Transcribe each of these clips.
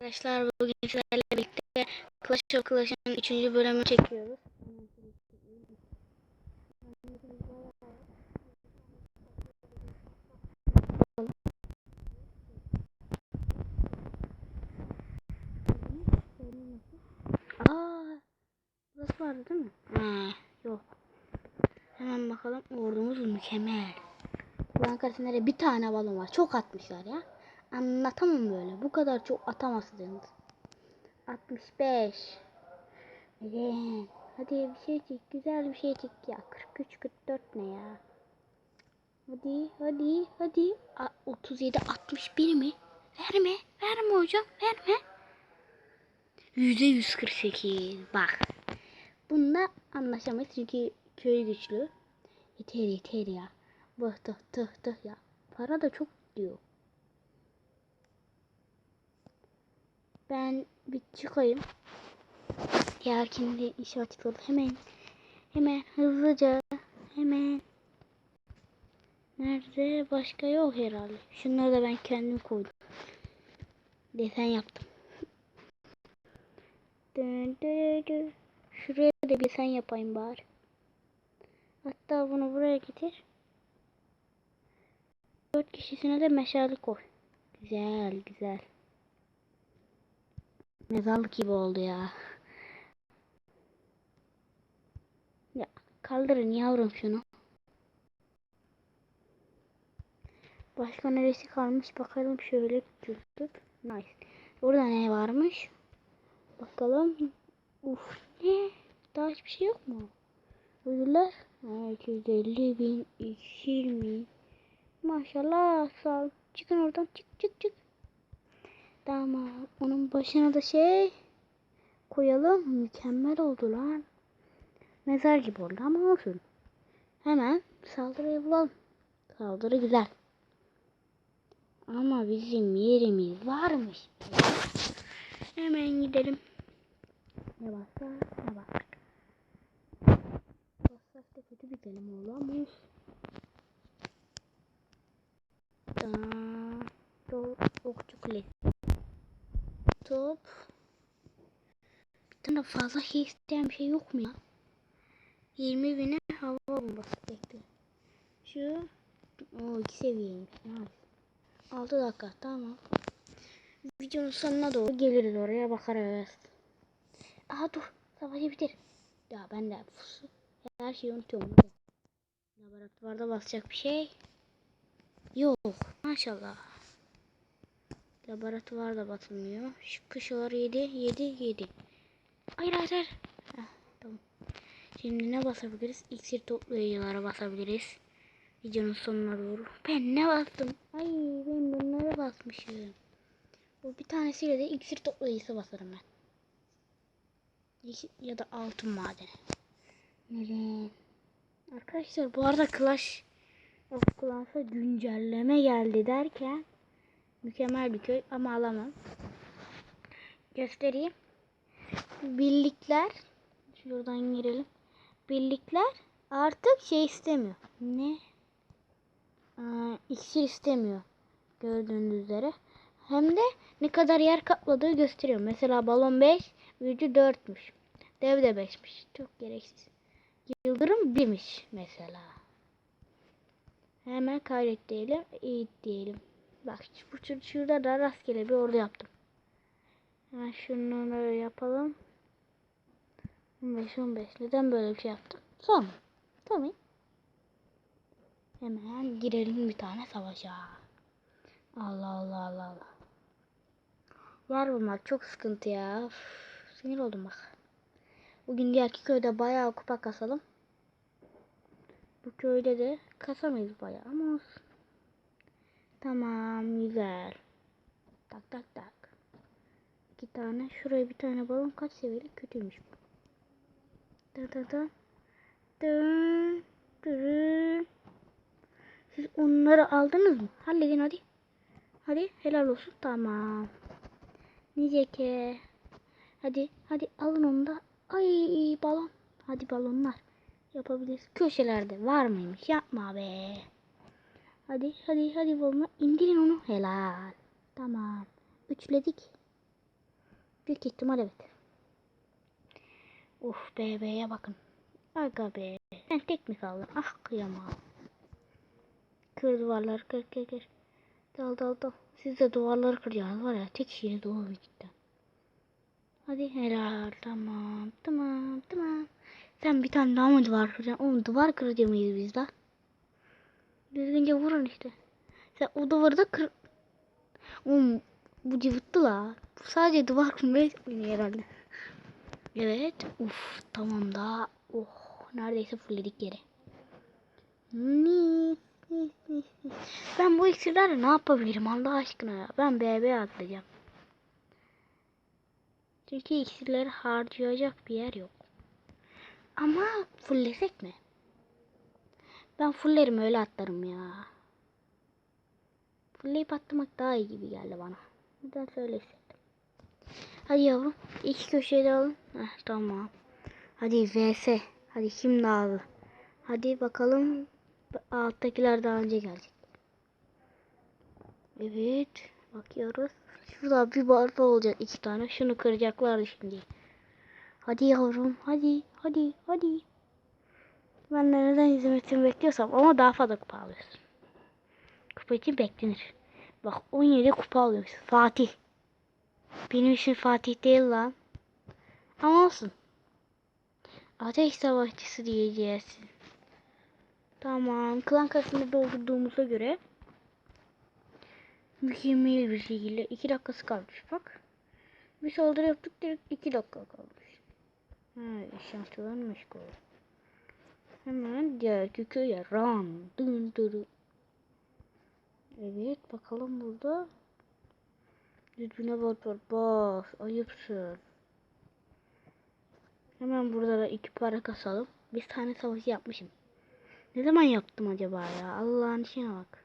Arkadaşlar bugün sizlerle birlikte Clash of Clash'ın 3. bölümünü çekiyoruz. Aa, burası vardı değil mi? Ha, yok. Hemen bakalım ordumuz mükemmel. Buranın karşısında bir tane balon var. Çok atmışlar ya. Anlatamam böyle. Bu kadar çok atamazsınız. 65. Eren. Hadi bir şey çek. Güzel bir şey çek ya. 43 44 ne ya? Hadi hadi hadi. A, 37 61 mi? Verme. Verme hocam. Verme. Yüzde 148. Bak. Bunda anlaşamayız çünkü köy güçlü. Yeter yeter ya. Bak tıh tıh tıh ya. Para da çok diyor. Ben bir çıkayım. Diğerkinde iş açıldı. Hemen hemen hızlıca hemen Nerede? Başka yok herhalde. Şunları da ben kendim koydum. Desen yaptım. Şuraya da bir desen yapayım bari. Hatta bunu buraya getir. Dört kişisine de meşale koy. Güzel güzel. Mezarlık gibi oldu ya. Ya kaldırın yavrum şunu. Başka neresi kalmış bakalım şöyle küçültüp. Nice. Burada ne varmış? Bakalım. Uf ne? Daha hiçbir şey yok mu? Ödüller. Ha, 250 bin, 220 Maşallah sağ. Çıkın oradan çık çık çık. Tamam. Onun başına da şey koyalım. Mükemmel oldu lan. Mezar gibi oldu ama olsun. Hemen saldırıya bulalım. Saldırı güzel. Ama bizim yerimiz varmış. Hemen gidelim. Ne varsa ne var. Bassak da kötü bir kelime Doğru okçu kulesi. Top. Bir tane fazla şey isteyen bir şey yok mu ya? 20 bine hava bombası bekle. Şu o iki seviyeymiş. Nice. 6 dakika tamam. Videonun sonuna doğru geliriz oraya bakarız. Aha dur. Savaşı bitir. Ya ben de her şeyi unutuyorum. Laboratuvarda basacak bir şey yok. Maşallah. Laboratuvarda basılmıyor. Şu kışalar 7 7 7. Hayır hayır hayır. Heh, tamam. Şimdi ne basabiliriz? İksir toplayıcılara basabiliriz. Videonun sonuna doğru. Ben ne bastım? Ay ben bunları basmışım. Bu bir tanesiyle de iksir toplayıcısı basarım ben. Ya da altın madeni. Neden? Arkadaşlar bu arada Clash of Clans'a güncelleme geldi derken mükemmel bir köy ama alamam. Göstereyim. Birlikler şuradan girelim. Birlikler artık şey istemiyor. Ne? Aa, istemiyor. Gördüğünüz üzere. Hem de ne kadar yer kapladığı gösteriyor. Mesela balon 5, büyücü 4'müş. Dev de 5'miş. Çok gereksiz. Yıldırım 1'miş mesela. Hemen kaydet diyelim. İyi diyelim. Bak bu şurada da rastgele bir orada yaptım. Hemen şunları yapalım. 15 15. Neden böyle bir şey yaptım? Son. Tamam. Hemen girelim bir tane savaşa. Allah Allah Allah Allah. Yer bulmak çok sıkıntı ya. Üf, sinir oldum bak. Bugün diğerki köyde bayağı kupa kasalım. Bu köyde de kasamayız bayağı ama olsun. Tamam güzel. Tak tak tak. İki tane. Şuraya bir tane balon kaç seviyeli? Kötüymüş bu. Da da da. Dın, dın. Siz onları aldınız mı? Halledin hadi. Hadi helal olsun. Tamam. Nice ki. Hadi hadi alın onu da. Ay balon. Hadi balonlar. Yapabiliriz. Köşelerde var mıymış? Yapma be. Hadi hadi hadi balonu indirin onu. Helal. Tamam. Üçledik. Büyük ihtimal evet. Uf bebeğe bakın. Aga be. Ben tek mi kaldım? Ah kıyamam. Kır duvarları kır kır kır. Dal dal dal. Siz de duvarları kıracaksınız var ya. Tek kişiyle doğru cidden. Hadi helal. Tamam. Tamam. Tamam. Sen bir tane daha mı duvar kıracaksın? Oğlum duvar kırıcı mıyız biz de? Düzgünce vurun işte. Sen o duvarı da kır... Oğlum bu cıvıttı la. Bu sadece duvar kırmaya oynuyor herhalde. Evet. Uf tamam da. Oh neredeyse fullledik yere. Ben bu iksirlerle ne yapabilirim Allah aşkına ya. Ben BB atlayacağım. Çünkü iksirleri harcayacak bir yer yok. Ama fulllesek mi? Ben fullerim öyle atlarım ya. Fullleyip atlamak daha iyi gibi geldi bana. Neden söylesin? Hadi yavrum. iki köşeyi de alın. Heh, tamam. Hadi vs. Hadi kim hızlı? Hadi bakalım. Alttakiler daha önce gelecek. Evet. Bakıyoruz. Şurada bir barda olacak iki tane. Şunu kıracaklar şimdi. Hadi yavrum. Hadi. Hadi. Hadi. Ben de neden izlemesini bekliyorsam ama daha fazla kupa alıyorsun. Kupa için beklenir. Bak 17 kupa alıyoruz. Fatih. Benim için Fatih değil lan. Ama olsun. Ateş savaşçısı diyeceğiz. Tamam. Klan kasını doldurduğumuza göre mükemmel bir şekilde 2 dakikası kalmış bak. Bir saldırı yaptık direkt 2 dakika kalmış. Ha, şanslılar meşgul. Hemen diğer köye ram. Dın dırı. Evet bakalım burada. Düzgüne bas bas bas. Ayıpsın. Hemen burada da iki para kasalım. Bir tane savaş yapmışım. Ne zaman yaptım acaba ya? Allah'ın işine bak.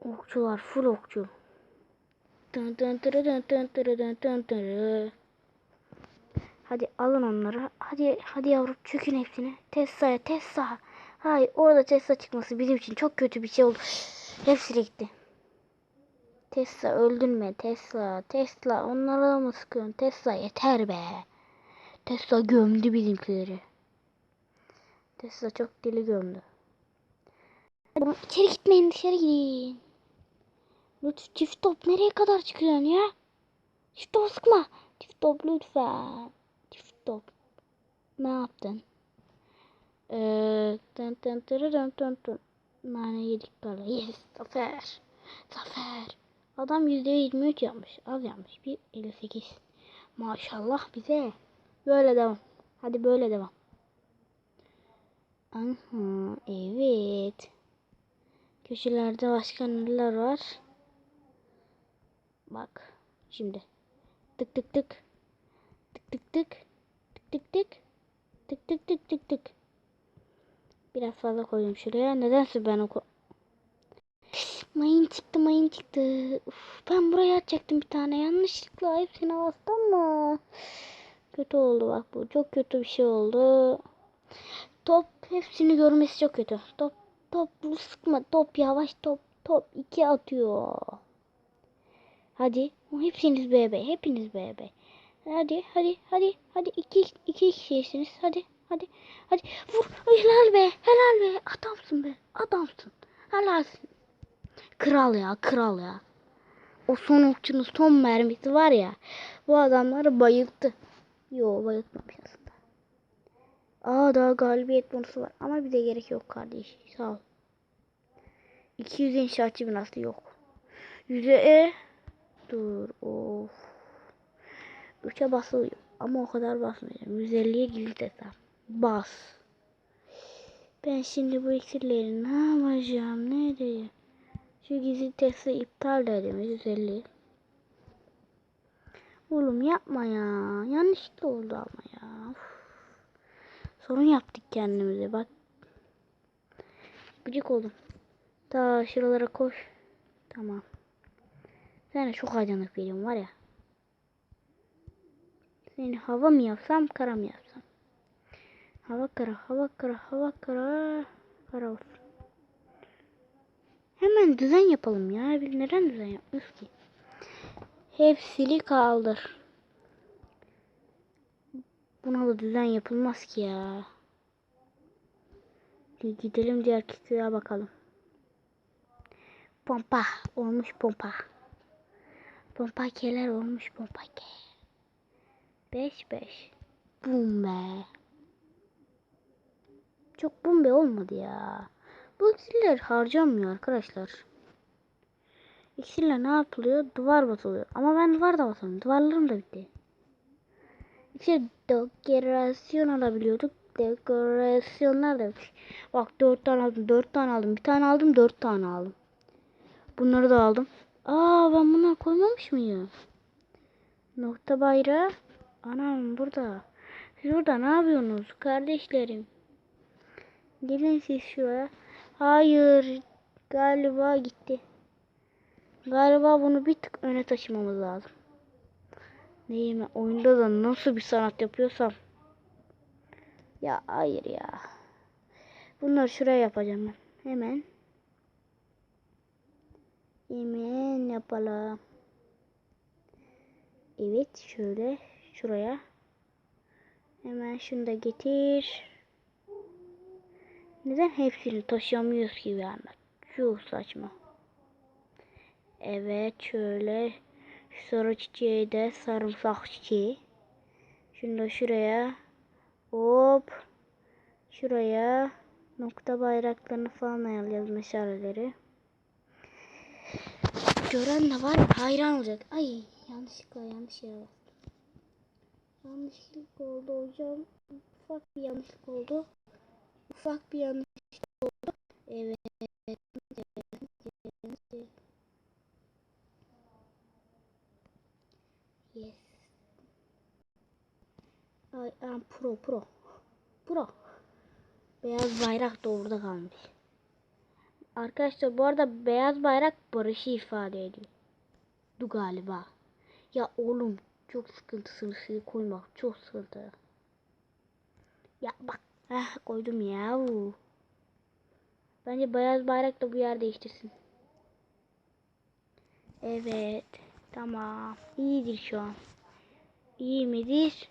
Okçular full okçu. Dın dın tırı dın dın tırı dın dın tırı. Hadi alın onları. Hadi hadi yavrum çökün hepsini. Tesla'ya Tesla. Hayır orada Tesla çıkması bizim için çok kötü bir şey oldu. Hepsi gitti. Tesla öldürme Tesla. Tesla onlara mı sıkıyorsun? Tesla yeter be. Tesla gömdü bizimkileri. Tesla çok deli gömdü. Hadi içeri gitmeyin dışarı gidin. Lütfen çift top nereye kadar çıkıyorsun ya? Çift top sıkma. Çift top lütfen. Çift top. Ne yaptın? Eee tın tın tırı tın tın. Nane yedik galiba. Yes. Zafer. Zafer. Adam %23 yapmış. Az yapmış. 1.58. Maşallah bize. Böyle devam. Hadi böyle devam. Aha, evet. Köşelerde başka neler var? Bak. Şimdi. Tık tık tık. Tık tık tık. Tık tık tık. Tık tık tık tık. Biraz fazla koydum şuraya. Nedense ben o Mayın çıktı mayın çıktı. Uf, ben buraya atacaktım bir tane. Yanlışlıkla hepsine bastım mı? Kötü oldu bak bu. Çok kötü bir şey oldu. Top hepsini görmesi çok kötü. Top top sıkma. Top yavaş top. Top iki atıyor. Hadi. Hepsiniz bebe. Hepiniz bebe. Hadi hadi hadi hadi iki iki kişisiniz. Hadi hadi hadi vur. Helal be. Helal be. Adamsın be. Adamsın. Helalsin. Kral ya kral ya. O son okçunun son mermisi var ya. Bu adamları bayılttı. Yo bayıltmamış aslında. Aa daha galibiyet bonusu var. Ama bize gerek yok kardeş. Sağ ol. 200 inşaatçı binası yok. Yüze e. Dur of. 3'e basılıyor. Ama o kadar basmayacağım. 150'ye gizli desem. Bas. Ben şimdi bu iksirleri ne yapacağım? Ne edeceğim? Şu gizli testi iptal de edelim 150. Oğlum yapma ya. Yanlışlıkla oldu ama ya. Uf. Sorun yaptık kendimize bak. Gıcık oldum. Ta şuralara koş. Tamam. Sen çok aydınlık benim var ya. Seni hava mı yapsam kara mı yapsam? Hava kara, hava kara, hava kara. Kara olsun. Hemen düzen yapalım ya. Biz neden düzen yapmıyoruz ki? Hepsini kaldır. Buna da düzen yapılmaz ki ya. Bir Gidelim diğer kişiye bakalım. Pompa. Olmuş pompa. Pompa keler olmuş pompa ke. 5 5. Bum be. Çok bum be olmadı ya. Bu iksirler harcanmıyor arkadaşlar. İksirle ne yapılıyor? Duvar batılıyor. Ama ben duvar da batamıyorum. Duvarlarım da bitti. İşte dekorasyon alabiliyorduk. Dekorasyonlar da bitti. Bak dört tane aldım. Dört tane aldım. Bir tane aldım. Dört tane aldım. Bunları da aldım. Aa ben bunları koymamış mıyım? Nokta bayrağı. Anam burada. Siz burada ne yapıyorsunuz kardeşlerim? Gelin siz şuraya. Hayır. Galiba gitti. Galiba bunu bir tık öne taşımamız lazım. Neyim oyunda da nasıl bir sanat yapıyorsam. Ya hayır ya. Bunları şuraya yapacağım ben. Hemen. Hemen yapalım. Evet şöyle şuraya. Hemen şunu da getir. Neden hepsini taşıyamıyoruz ki anda? Çok saçma. Evet şöyle sarı çiçeği de sarımsak çiçeği. Şunu da şuraya. Hop. Şuraya nokta bayraklarını falan ayarlayalım meşaleleri. Gören de var hayran olacak. Ay yanlışlıkla yanlış yere bastım. Yanlışlık oldu hocam. Ufak bir yanlışlık oldu. Ufak bir yanlışlık oldu. Evet. evet, evet. Yes. Ay, am pro pro. Pro. Beyaz bayrak da orada kalmış. Arkadaşlar bu arada beyaz bayrak barışı ifade ediyor. Du galiba. Ya oğlum çok sıkıntısını suyu koymak çok sıkıntı. Ya bak. Heh, koydum ya. Bence beyaz bayrak da bu yer değiştirsin. Evet. Tamam. İyidir şu an. İyi midir?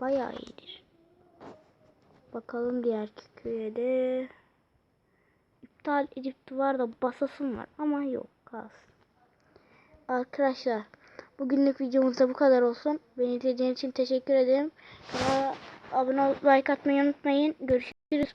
Bayağı iyidir. Bakalım diğer köye de. İptal edip duvar da basasım var ama yok kalsın. Arkadaşlar bugünlük videomuz da bu kadar olsun. Beni izlediğiniz için teşekkür ederim. Kanala abone olup like atmayı unutmayın. Görüşürüz.